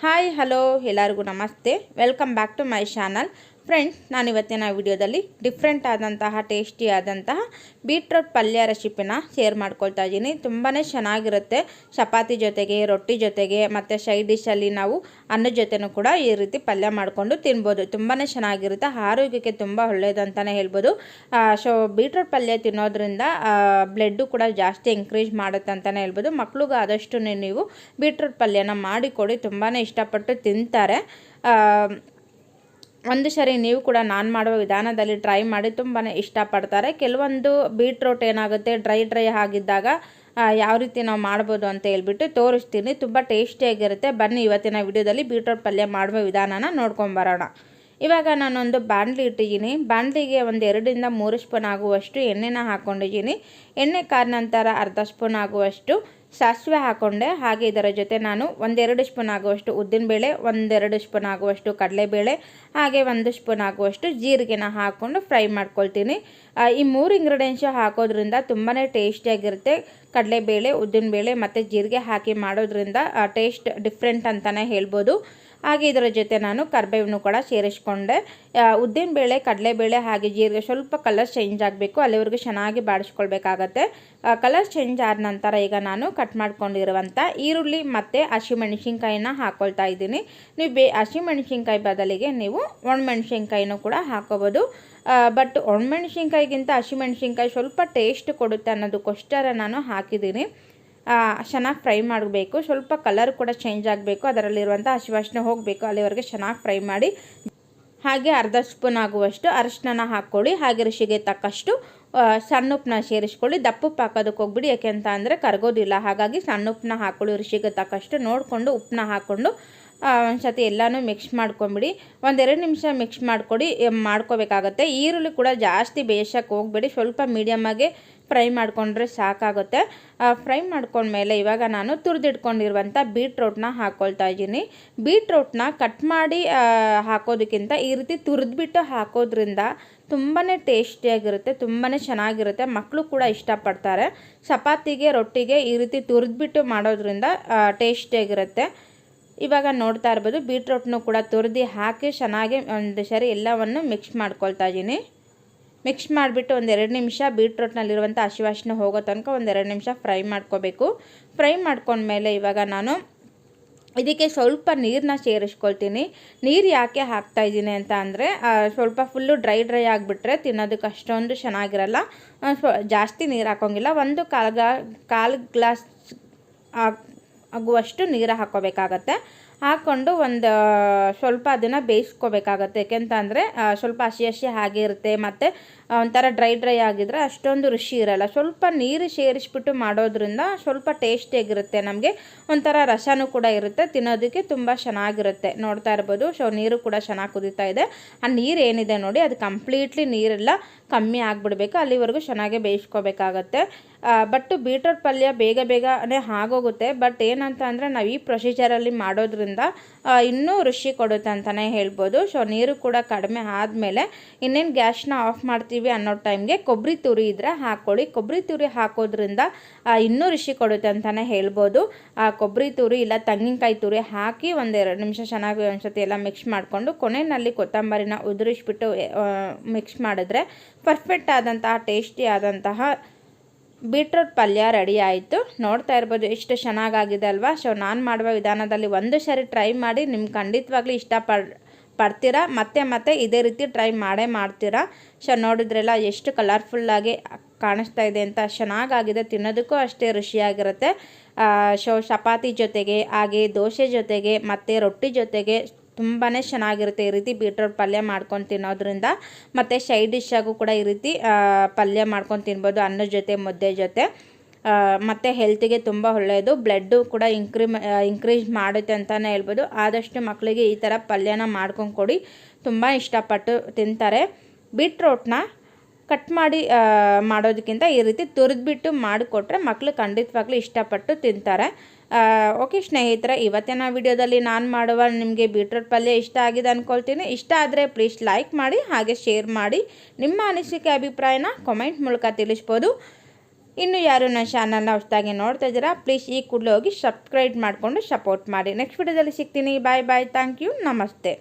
Hi hello ಎಲ್ಲರಿಗೂ ನಮಸ್ತೆ welcome back to my channel Friends ನಾನು ಇವತ್ತಿನ ವಿಡಿಯೋದಲ್ಲಿ ಡಿಫ್ರೆಂಟ್ ಆದಂತಹ ಟೇಸ್ಟಿ ಆದಂತಹ ಬೀಟ್ರೋಟ್ ಪಲ್ಯ ರೆಸಿಪಿನ ಶೇರ್ ಮಾಡ್ಕೊಳ್ತಾ ಇದ್ದೀನಿ. ತುಂಬಾ ಚೆನ್ನಾಗಿರುತ್ತೆ. ಚಪಾತಿ ಜೊತೆಗೆ, ರೊಟ್ಟಿ ಜೊತೆಗೆ, ಮತ್ತು ಸೈಡ್ ಡಿಶಲ್ಲಿ ನಾವು ಅನ್ನದ ಜೊತೆನೂ ಕೂಡ ಈ ರೀತಿ ಪಲ್ಯ ಮಾಡಿಕೊಂಡು ತಿನ್ಬೋದು. ತುಂಬಾ ಚೆನ್ನಾಗಿರುತ್ತೆ. ಆರೋಗ್ಯಕ್ಕೆ ತುಂಬ ಒಳ್ಳೆಯದು ಅಂತಲೇ ಹೇಳ್ಬೋದು. ಸೊ ಬೀಟ್ರೋಟ್ ಪಲ್ಯ ತಿನ್ನೋದ್ರಿಂದ ಬ್ಲಡ್ಡು ಕೂಡ ಜಾಸ್ತಿ ಎಂಕ್ರೇಜ್ ಮಾಡುತ್ತೆ ಅಂತಲೇ ಹೇಳ್ಬೋದು. ಮಕ್ಳಿಗೂ ಆದಷ್ಟು ನೀವು ಬೀಟ್ರೋಟ್ ಪಲ್ಯನ ಮಾಡಿಕೊಡಿ. ತುಂಬಾ ಇಷ್ಟಪಟ್ಟು ತಿಂತಾರೆ. ಒಂದು ಸರಿ ನೀವು ಕೂಡ ನಾನು ಮಾಡುವ ವಿಧಾನದಲ್ಲಿ ಟ್ರೈ ಮಾಡಿ ತುಂಬಾ ಇಷ್ಟಪಡ್ತಾರೆ. ಕೆಲವೊಂದು ಬೀಟ್ರೋಟ್ ಏನಾಗುತ್ತೆ ಡ್ರೈ ಡ್ರೈ ಆಗಿದ್ದಾಗ ಯಾವ ರೀತಿ ನಾವು ಮಾಡ್ಬೋದು ಅಂತ ಹೇಳ್ಬಿಟ್ಟು ತೋರಿಸ್ತೀನಿ. ತುಂಬ ಟೇಸ್ಟಿಯಾಗಿರುತ್ತೆ ಬನ್ನಿ ಇವತ್ತಿನ ವಿಡಿಯೋದಲ್ಲಿ ಬೀಟ್ರೋಟ್ ಪಲ್ಯ ಮಾಡುವ ವಿಧಾನನ ನೋಡ್ಕೊಂಬರೋಣ ಇವಾಗ ನಾನೊಂದು ಬಾಣಲಿ ಇಟ್ಟಿದ್ದೀನಿ. ಬಾಣಲಿಗೆ ಒಂದು ಎರಡರಿಂದ ಮೂರು ಸ್ಪೂನ್ ಆಗುವಷ್ಟು ಎಣ್ಣೆನ ಹಾಕ್ಕೊಂಡಿದ್ದೀನಿ ಎಣ್ಣೆ ಕಾದ ನಂತರ ಅರ್ಧ ಸ್ಪೂನ್ ಆಗುವಷ್ಟು ಸಾಸಿವೆ ಹಾಕ್ಕೊಂಡೆ ಹಾಗೆ ಇದರ ಜೊತೆ ನಾನು ಒಂದೆರಡು ಸ್ಪೂನ್ ಆಗುವಷ್ಟು ಉದ್ದಿನಬೇಳೆ ಒಂದೆರಡು ಸ್ಪೂನ್ ಆಗುವಷ್ಟು ಕಡಲೆಬೇಳೆ, ಹಾಗೆ ಒಂದು ಸ್ಪೂನ್ ಆಗುವಷ್ಟು ಜೀರಿಗೆನ ಹಾಕ್ಕೊಂಡು ಫ್ರೈ ಮಾಡ್ಕೊಳ್ತೀನಿ. ಈ ಮೂರು ಇಂಗ್ರೀಡಿಯೆಂಟ್ಸು ಹಾಕೋದ್ರಿಂದ ತುಂಬಾ ಟೇಸ್ಟಿಯಾಗಿರುತ್ತೆ. ಕಡಲೆಬೇಳೆ ಉದ್ದಿನಬೇಳೆ ಮತ್ತು ಜೀರಿಗೆ ಹಾಕಿ ಮಾಡೋದ್ರಿಂದ ಟೇಸ್ಟ್ ಡಿಫ್ರೆಂಟ್ ಅಂತಲೇ ಹೇಳ್ಬೋದು. ಹಾಗೆ ಇದರ ಜೊತೆ ನಾನು ಕರ್ಬೇವನ್ನು ಕೂಡ ಸೇರಿಸ್ಕೊಂಡೆ. ಕಡಲೆ ಕಡಲೆಬೇಳೆ ಹಾಗೆ ಜೀರಿಗೆ ಸ್ವಲ್ಪ ಕಲರ್ ಚೇಂಜ್ ಆಗಬೇಕು. ಅಲ್ಲಿವರೆಗೂ ಚೆನ್ನಾಗಿ ಬಾಡಿಸ್ಕೊಳ್ಬೇಕಾಗತ್ತೆ. ಕಲರ್ ಚೇಂಜ್ ಆದ ನಂತರ ಈಗ ನಾನು ಕಟ್ ಮಾಡ್ಕೊಂಡಿರುವಂಥ ಈರುಳ್ಳಿ ಮತ್ತು ಹಸಿಮೆಣಸಿನ್ಕಾಯಿನ ಹಾಕ್ಕೊಳ್ತಾ ಇದ್ದೀನಿ. ನೀವು ಬೇ, ಹಸಿಮೆಣಸಿನ್ಕಾಯಿ ಬದಲಿಗೆ ನೀವು ಒಣಮೆಣಸಿನ್ಕಾಯಿನೂ ಕೂಡ ಹಾಕೋಬೋದು. ಬಟ್ ಒಣಮೆಣಸಿನ್ಕಾಯಿಗಿಂತ ಹಸಿಮೆಣಸಿನ್ಕಾಯಿ ಸ್ವಲ್ಪ ಟೇಸ್ಟ್ ಕೊಡುತ್ತೆ ಅನ್ನೋದಕ್ಕೋಸ್ಕರ ನಾನು ಹಾಕಿದ್ದೀನಿ. ಚೆನ್ನಾಗಿ ಫ್ರೈ ಮಾಡಬೇಕು. ಸ್ವಲ್ಪ ಕಲರ್ ಕೂಡ ಚೇಂಜ್ ಆಗಬೇಕು. ಅದರಲ್ಲಿರುವಂಥ ಹಸಿವಾಸನೆ ಹೋಗಬೇಕು. ಅಲ್ಲಿವರೆಗೆ ಚೆನ್ನಾಗಿ ಫ್ರೈ ಮಾಡಿ ಹಾಗೆ ಅರ್ಧ ಸ್ಪೂನ್ ಆಗುವಷ್ಟು ಅರಿಶಿನ ಹಾಕ್ಕೊಳ್ಳಿ. ಹಾಗೆ ರುಚಿಗೆ ತಕ್ಕಷ್ಟು ಸಣ್ಣ ಉಪ್ಪನ್ನ ಸೇರಿಸ್ಕೊಳ್ಳಿ. ದಪ್ಪ ಹಾಕೋದಕ್ಕೆ ಹೋಗ್ಬಿಡಿ. ಯಾಕೆಂತ ಅಂದರೆ ಕರಗೋದಿಲ್ಲ. ಹಾಗಾಗಿ ಸಣ್ಣ ಉಪ್ಪನ್ನ ಹಾಕ್ಕೊಳ್ಳಿ ರುಚಿಗೆ ತಕ್ಕಷ್ಟು ನೋಡಿಕೊಂಡು ಉಪ್ಪನ್ನ ಹಾಕ್ಕೊಂಡು ಆ, ಒಂದ್ಸತಿ ಎಲ್ಲನೂ ಮಿಕ್ಸ್ ಮಾಡ್ಕೊಂಬಿಡಿ. ಒಂದೆರಡು ನಿಮಿಷ ಮಿಕ್ಸ್ ಮಾಡ್ಕೊಡಿ ಮಾಡ್ಕೋಬೇಕಾಗತ್ತೆ. ಈರುಳ್ಳಿ ಕೂಡ ಜಾಸ್ತಿ ಬೇಯಿಸೋಕೆ ಹೋಗಬೇಡಿ. ಸ್ವಲ್ಪ ಮೀಡಿಯಮ್ಮಾಗೆ ಫ್ರೈ ಮಾಡಿಕೊಂಡ್ರೆ ಸಾಕಾಗುತ್ತೆ. ಫ್ರೈ ಮಾಡ್ಕೊಂಡ್ಮೇಲೆ ಇವಾಗ ನಾನು ತುರಿದಿಟ್ಕೊಂಡಿರುವಂಥ ಬೀಟ್ರೋಟ್ನ ಹಾಕ್ಕೊಳ್ತಾ ಇದ್ದೀನಿ. ಬೀಟ್ರೋಟ್ನ ಕಟ್ ಮಾಡಿ ಹಾಕೋದಕ್ಕಿಂತ ಈ ರೀತಿ ತುರಿದ್ಬಿಟ್ಟು ಹಾಕೋದ್ರಿಂದ ತುಂಬಾ ಟೇಸ್ಟಿಯಾಗಿರುತ್ತೆ ತುಂಬಾ ಚೆನ್ನಾಗಿರುತ್ತೆ. ಮಕ್ಕಳು ಕೂಡ ಇಷ್ಟಪಡ್ತಾರೆ. ಚಪಾತಿಗೆ ರೊಟ್ಟಿಗೆ ಈ ರೀತಿ ತುರಿದ್ಬಿಟ್ಟು ಮಾಡೋದ್ರಿಂದ ಟೇಸ್ಟಿಯಾಗಿರುತ್ತೆ. ಇವಾಗ ನೋಡ್ತಾ ಇರ್ಬೋದು, ಬೀಟ್ರೋಟ್ನು ಕೂಡ ತುರಿದು ಹಾಕಿ ಚೆನ್ನಾಗಿ ಒಂದು ಸರಿ ಎಲ್ಲವನ್ನು ಮಿಕ್ಸ್ ಮಾಡ್ಕೊಳ್ತಾ ಇದ್ದೀನಿ. ಮಿಕ್ಸ್ ಮಾಡಿಬಿಟ್ಟು ಒಂದೆರಡು ನಿಮಿಷ ಬೀಟ್ರೋಟ್ನಲ್ಲಿರುವಂಥ ಹಸಿವಾಸನೆ ಹೋಗೋ ತನಕ ಒಂದೆರಡು ನಿಮಿಷ ಫ್ರೈ ಮಾಡ್ಕೋಬೇಕು. ಫ್ರೈ ಮಾಡ್ಕೊಂಡ್ಮೇಲೆ ಇವಾಗ ನಾನು ಇದಕ್ಕೆ ಸ್ವಲ್ಪ ನೀರನ್ನ ಸೇರಿಸ್ಕೊಳ್ತೀನಿ. ನೀರು ಯಾಕೆ ಹಾಕ್ತಾ ಇದ್ದೀನಿ ಅಂತ ಅಂದರೆ ಸ್ವಲ್ಪ ಫುಲ್ಲು ಡ್ರೈ ಡ್ರೈ ಆಗಿಬಿಟ್ರೆ ತಿನ್ನೋದಕ್ಕೆ ಅಷ್ಟೊಂದು ಚೆನ್ನಾಗಿರಲ್ಲ. ಜಾಸ್ತಿ ನೀರು ಹಾಕೋಂಗಿಲ್ಲ. ಒಂದು ಕಾಲು ಗಾ ಕಾಲು ಗ್ಲಾಸ್ ಆಗುವಷ್ಟು ನೀರು ಹಾಕ್ಕೋಬೇಕಾಗತ್ತೆ. ಹಾಕ್ಕೊಂಡು ಒಂದು ಸ್ವಲ್ಪ ಅದನ್ನು ಬೇಯಿಸ್ಕೋಬೇಕಾಗತ್ತೆ. ಯಾಕೆಂತಂದರೆ ಸ್ವಲ್ಪ ಹಸಿ ಹಸಿ ಹಾಗೆ ಇರುತ್ತೆ. ಮತ್ತು ಒಂಥರ ಡ್ರೈ ಡ್ರೈ ಆಗಿದ್ರೆ ಅಷ್ಟೊಂದು ರುಚಿ ಇರಲ್ಲ. ಸ್ವಲ್ಪ ನೀರು ಸೇರಿಸ್ಬಿಟ್ಟು ಮಾಡೋದ್ರಿಂದ ಸ್ವಲ್ಪ ಟೇಸ್ಟಿಯಾಗಿರುತ್ತೆ ನಮಗೆ? ಒಂಥರ ರಸನೂ ಕೂಡ ಇರುತ್ತೆ. ತಿನ್ನೋದಕ್ಕೆ ತುಂಬ ಚೆನ್ನಾಗಿರುತ್ತೆ. ನೋಡ್ತಾ ಇರ್ಬೋದು. ಸೊ ನೀರು ಕೂಡ ಚೆನ್ನಾಗಿ ಕುದೀತಾ ಇದೆ. ಆ ನೀರು ಏನಿದೆ ನೋಡಿ, ಅದು ಕಂಪ್ಲೀಟ್ಲಿ ನೀರೆಲ್ಲ ಕಮ್ಮಿ ಆಗಿಬಿಡ್ಬೇಕು. ಅಲ್ಲಿವರೆಗೂ ಚೆನ್ನಾಗಿ ಬೇಯಿಸ್ಕೋಬೇಕಾಗತ್ತೆ. ಬಟ್ ಬೀಟ್ರೋಟ್ ಪಲ್ಯ ಬೇಗ ಬೇಗನೆ ಆಗೋಗುತ್ತೆ. ಬಟ್ ಏನಂತ ಅಂದರೆ ನಾವು ಈ ಪ್ರೊಸೀಜರಲ್ಲಿ ಮಾಡೋದ್ರಿಂದ ಇನ್ನೂ ರುಚಿ ಕೊಡುತ್ತೆ ಅಂತಲೇ ಹೇಳ್ಬೋದು. ಸೊ ನೀರು ಕೂಡ ಕಡಿಮೆ ಆದಮೇಲೆ ಇನ್ನೇನು ಗ್ಯಾಸ್ನ ಆಫ್ ಮಾಡ್ತೀವಿ ಅನ್ನೋ ಟೈಮ್ಗೆ ಕೊಬ್ಬರಿ ತುರಿ ಇದ್ದರೆ ಹಾಕ್ಕೊಳ್ಳಿ ಕೊಬ್ಬರಿ ತುರಿ ಹಾಕೋದ್ರಿಂದ ಇನ್ನೂ ರುಚಿ ಕೊಡುತ್ತೆ ಅಂತಲೇ ಹೇಳ್ಬೋದು. ಆ ಕೊಬ್ಬರಿ ತುರಿ ಇಲ್ಲ ತೆಂಗಿನಕಾಯಿ ತುರಿ ಹಾಕಿ ಒಂದೆರಡು ನಿಮಿಷ ಚೆನ್ನಾಗಿ ಒಂದ್ಸತಿ ಎಲ್ಲ ಮಿಕ್ಸ್ ಮಾಡಿಕೊಂಡು ಕೊನೆಯಲ್ಲಿ ಕೊತ್ತಂಬರಿನ ಉದುರಿಸ್ಬಿಟ್ಟು ಮಿಕ್ಸ್ ಮಾಡಿದ್ರೆ ಪರ್ಫೆಕ್ಟ್ ಆದಂತಹ ಟೇಸ್ಟಿ ಆದಂತಹ ಬೀಟ್ರೋಟ್ ಪಲ್ಯ ರೆಡಿ ಆಯಿತು. ನೋಡ್ತಾ ಇರ್ಬೋದು ಎಷ್ಟು ಚೆನ್ನಾಗಾಗಿದೆ ಅಲ್ವಾ? ಸೊ ನಾನು ಮಾಡುವ ವಿಧಾನದಲ್ಲಿ ಒಂದು ಸರಿ ಟ್ರೈ ಮಾಡಿ ನಿಮ್ಗೆ ಖಂಡಿತವಾಗ್ಲೂ ಇಷ್ಟ ಪಡ್ತೀರಾ? ಮತ್ತೆ ಮತ್ತೆ ಇದೇ ರೀತಿ ಟ್ರೈ ಮಾಡೇ ಮಾಡ್ತೀರಾ? ಸೊ ನೋಡಿದ್ರೆಲ್ಲ ಎಷ್ಟು ಕಲರ್ಫುಲ್ಲಾಗಿ ಕಾಣಿಸ್ತಾ ಇದೆ ಅಂತ ಚೆನ್ನಾಗಾಗಿದೆ. ತಿನ್ನೋದಕ್ಕೂ ಅಷ್ಟೇ ರುಚಿಯಾಗಿರುತ್ತೆ. ಸೊ ಚಪಾತಿ ಜೊತೆಗೆ, ಹಾಗೆ ದೋಸೆ ಜೊತೆಗೆ, ಮತ್ತು ರೊಟ್ಟಿ ಜೊತೆಗೆ ತುಂಬಾ ಚೆನ್ನಾಗಿರುತ್ತೆ ಈ ರೀತಿ ಬೀಟ್ರೋಟ್ ಪಲ್ಯ ಮಾಡ್ಕೊಂಡು ತಿನ್ನೋದ್ರಿಂದ. ಮತ್ತು ಸೈಡ್ ಡಿಶ್ಶಾಗೂ ಕೂಡ ಈ ರೀತಿ ಪಲ್ಯ ಮಾಡ್ಕೊಂಡು ತಿನ್ಬೋದು ಅನ್ನದ ಜೊತೆ, ಮುದ್ದೆ ಜೊತೆ. ಮತ್ತು ಹೆಲ್ತಿಗೆ ತುಂಬ ಒಳ್ಳೆಯದು ಬ್ಲಡ್ಡು ಕೂಡ ಇನ್ಕ್ರಿಮ್ ಇನ್ಕ್ರೀಸ್ ಮಾಡುತ್ತೆ ಅಂತಲೇ ಹೇಳ್ಬೋದು. ಆದಷ್ಟು ಮಕ್ಕಳಿಗೆ ಈ ಥರ ಪಲ್ಯನ ಮಾಡ್ಕೊಂಡು ಕೊಡಿ. ತುಂಬ ಇಷ್ಟಪಟ್ಟು ತಿಂತಾರೆ. ಬೀಟ್ರೋಟ್ನ ಕಟ್ ಮಾಡಿ ಮಾಡೋದಕ್ಕಿಂತ ಈ ರೀತಿ ತುರಿದ್ಬಿಟ್ಟು ಮಾಡಿಕೊಟ್ರೆ ಮಕ್ಕಳು ಖಂಡಿತವಾಗ್ಲೂ ಇಷ್ಟಪಟ್ಟು ತಿಂತಾರೆ. ಓಕೆ ಸ್ನೇಹಿತರೆ, ಇವತ್ತಿನ ವಿಡಿಯೋದಲ್ಲಿ ನಾನು ಮಾಡುವ ನಿಮಗೆ ಬೀಟ್ರೋಟ್ ಪಲ್ಯ ಇಷ್ಟ ಆಗಿದೆ ಅಂದ್ಕೊಳ್ತೀನಿ ಇಷ್ಟ ಆದರೆ ಪ್ಲೀಸ್ ಲೈಕ್ ಮಾಡಿ, ಹಾಗೆ ಶೇರ್ ಮಾಡಿ ನಿಮ್ಮ ಅನಿಸಿಕೆ, ಅಭಿಪ್ರಾಯನ ಕಾಮೆಂಟ್ ಮೂಲಕ ತಿಳಿಸ್ಬೋದು. ಇನ್ನು ಯಾರು ನನ್ನ ಚಾನಲ್ನ ಹೊಸದಾಗಿ ನೋಡ್ತಾ ಇದ್ದೀರಾ ಪ್ಲೀಸ್ ಈ ಕೂಡಲೇ ಹೋಗಿ ಸಬ್ಸ್ಕ್ರೈಬ್ ಮಾಡಿಕೊಂಡು ಸಪೋರ್ಟ್ ಮಾಡಿ. ನೆಕ್ಸ್ಟ್ ವಿಡಿಯೋದಲ್ಲಿ ಸಿಗ್ತೀನಿ. ಬಾಯ್ ಬಾಯ್ ಥ್ಯಾಂಕ್ ಯು ನಮಸ್ತೆ.